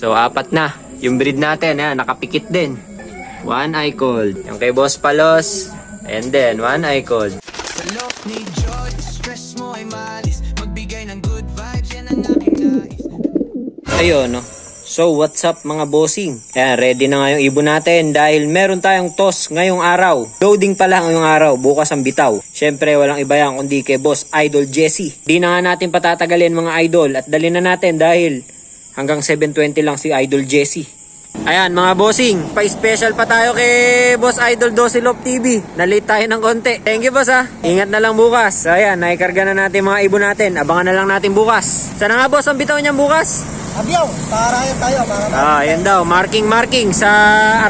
So, apat na. Yung breed natin, ayan, nakapikit din. One eye cold. Yung kay Boss Palos. And then, one eye cold. Sa loob ni Joy, stress mo ay malis Magbigay ng good vibes, yan ang aking nais Ayun, no? So, what's up mga bossing? Ayan, ready na nga yung ibon natin dahil meron tayong toss ngayong araw. Loading pa lang ngayong araw, bukas ang bitaw. Syempre, walang iba yan kundi kay boss Idol Jesse. Di na nga natin patatagalin mga idol at dali na natin dahil hanggang 7.20 lang si Idol Jesse. Ayan mga bossing, pa-special pa tayo kay Boss Idol Dosilop TV. Nalate tayo ng konti. Thank you boss ha. Ingat na lang bukas. So ayan, naikarga na natin mga ibon natin. Abangan na lang natin bukas. Sana nga boss ang bitaw niyan bukas? Abyaw, paarayan tayo para Ah, yan daw. Marking, marking sa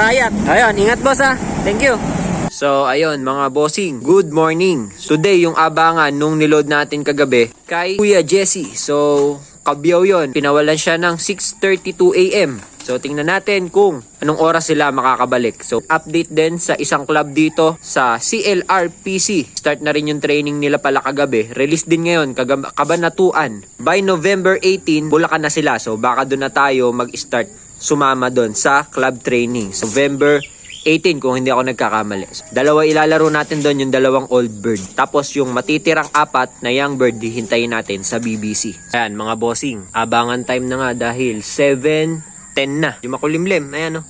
Arayat. Ayun, ingat boss ha. Thank you. So, ayun mga bossing, good morning. Today, yung abangan nung niload natin kagabi kay Kuya Jesse. So, kabyaw yon Pinawalan siya ng 6.32 a.m. So, tingnan natin kung anong oras sila makakabalik. So, update din sa isang club dito sa CLRPC. Start na rin yung training nila pala kagabi. Release din ngayon, kagab- kabanatuan. By November 18, Bulacan na sila. So, baka doon na tayo mag-start sumama doon sa club training. So, November 18 kung hindi ako nagkakamali. Dalawa ilalaro natin doon yung dalawang old bird. Tapos yung matitirang apat na young bird hihintayin natin sa BBC. Ayan mga bossing, abangan time na nga dahil 7.10 na. Yung makulimlim, ayan o.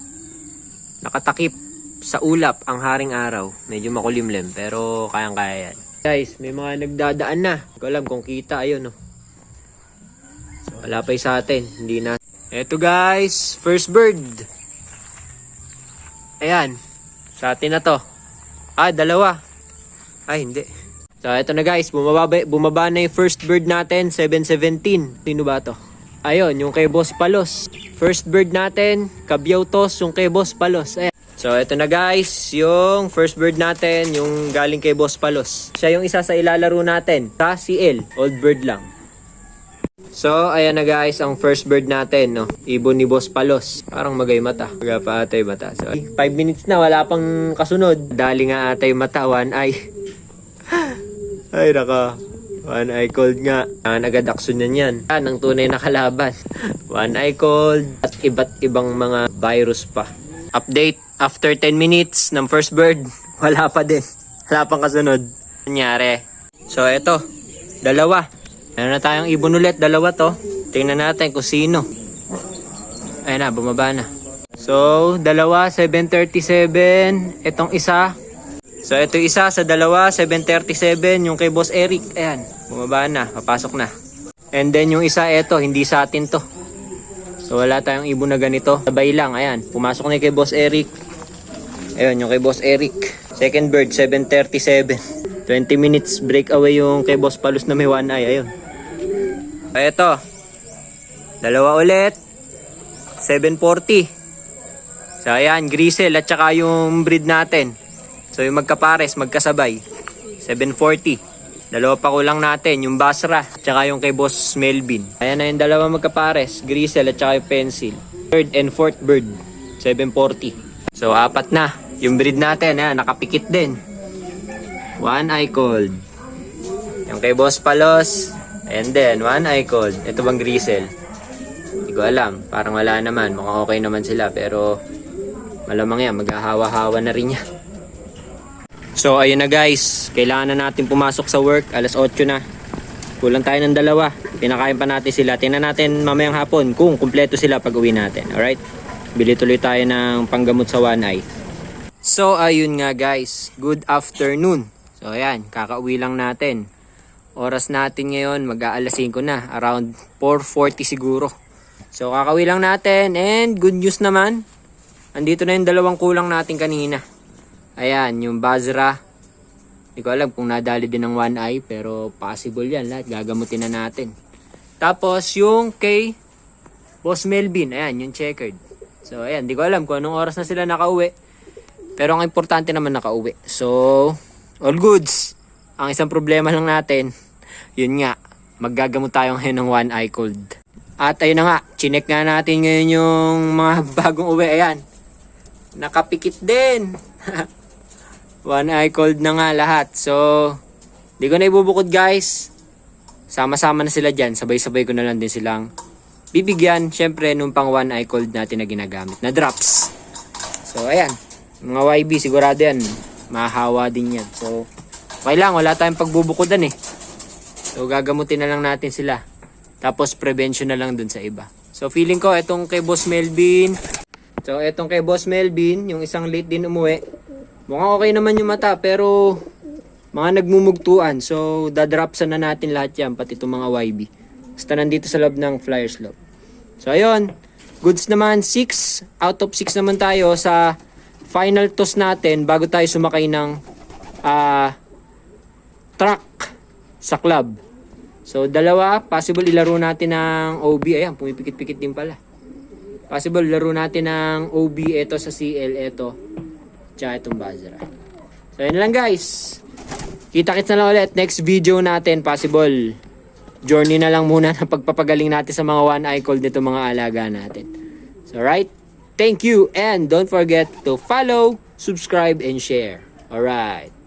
Nakatakip sa ulap ang haring araw. Medyo makulimlim pero kayang-kaya yan. Guys, may mga nagdadaan na. Hindi ko alam kung kita, ayun o. So, wala pa sa atin, hindi na. Eto guys, first bird. Ayan. Sa atin na to. Ah, dalawa. Ay, hindi. So, eto na guys. Bumaba, bumaba na yung first bird natin. 717. Sino ba to? Ayun, yung kay Boss Palos. First bird natin. Kabyaw tos, yung kay Boss Palos. Ayan. So, eto na guys. Yung first bird natin, yung galing kay Boss Palos. Siya yung isa sa ilalaro natin. Sa CL. Old bird lang. So, ayan na guys, ang first bird natin, no? Ibon ni Boss Palos. Parang magay mata. Maga pa atay mata. So, 5 minutes na, wala pang kasunod. Dali nga atay mata, one eye. Ay, naka. One eye cold nga. Ang agad action yan yan. Yan ang tunay na kalaban. One eye cold. At iba't ibang mga virus pa. Update. After 10 minutes ng first bird, wala pa din. Wala pang kasunod. Nangyari. So, eto. Dalawa. Meron na tayong ibon ulit, dalawa to. Tingnan natin kung sino. Ayun na, bumaba na. So, dalawa, 737. Itong isa. So, ito isa sa dalawa, 737. Yung kay Boss Eric. Ayan, bumaba na, papasok na. And then yung isa, ito, hindi sa atin to. So, wala tayong ibon na ganito. Sabay lang, ayan. Pumasok na kay Boss Eric. Ayun, yung kay Boss Eric. Second bird, 737. 20 minutes break away yung kay Boss Palos na may one eye. Ayun. Ito. Dalawa ulit. 740. So ayan, Grisel at saka yung breed natin. So yung magkapares, magkasabay. 740. Dalawa pa kulang natin, yung Basra at saka yung kay Boss Melvin. Ayan na yung dalawa magkapares, Grisel at saka yung Pencil. Third and fourth bird, 740. So apat na. Yung breed natin, ayan, nakapikit din. One eye cold. Yung kay Boss Palos. And then, one eye cold. Ito bang Grisel? Hindi ko alam. Parang wala naman. Mukhang okay naman sila. Pero, malamang yan. Maghahawa-hawa na rin yan. So, ayun na guys. Kailangan na natin pumasok sa work. Alas 8 na. Kulang tayo ng dalawa. Pinakain pa natin sila. Tingnan natin mamayang hapon kung kumpleto sila pag uwi natin. Alright? Bili tuloy tayo ng panggamot sa one eye. So, ayun nga guys. Good afternoon. So, ayan. Kakauwi lang natin. Oras natin ngayon, mag-aalas 5 na. Around 4.40 siguro. So, kakauwi lang natin. And good news naman. Andito na yung dalawang kulang natin kanina. Ayan, yung Bazra. Hindi ko alam kung nadali din ng one eye. Pero possible yan lahat. Gagamutin na natin. Tapos, yung kay Boss Melvin. Ayan, yung checkered. So, ayan. Hindi ko alam kung anong oras na sila nakauwi. Pero ang importante naman nakauwi. So, all goods. Ang isang problema lang natin, yun nga, maggagamot tayo ngayon ng one eye cold. At ayun na nga, chinek nga natin ngayon yung mga bagong uwi. Ayan, nakapikit din. one eye cold na nga lahat. So, di ko na ibubukod guys. Sama-sama na sila dyan. Sabay-sabay ko na lang din silang bibigyan, syempre, nung pang one eye cold natin na ginagamit na drops. So, ayan. Mga YB, sigurado yan. Mahahawa din yan. So, okay lang. Wala tayong pagbubukudan eh. So, gagamutin na lang natin sila. Tapos, prevention na lang dun sa iba. So, feeling ko, itong kay Boss Melvin. So, itong kay Boss Melvin, yung isang late din umuwi. Mukhang okay naman yung mata, pero mga nagmumugtuan. So, dadropsan na natin lahat yan, pati itong mga YB. Basta nandito sa loob ng Flyers Love. So, ayun. Goods naman, 6 out of 6 naman tayo sa final toss natin bago tayo sumakay ng ah truck sa club. So, dalawa, possible ilaro natin ng OB. Ayan, pumipikit-pikit din pala. Possible laro natin ng OB ito sa CL, ito. Tsaka itong Bazra. So, yun lang guys. Kita-kits na lang ulit. Next video natin, possible. Journey na lang muna ng pagpapagaling natin sa mga one eye cold nito mga alaga natin. So, right? Thank you and don't forget to follow, subscribe, and share. Alright.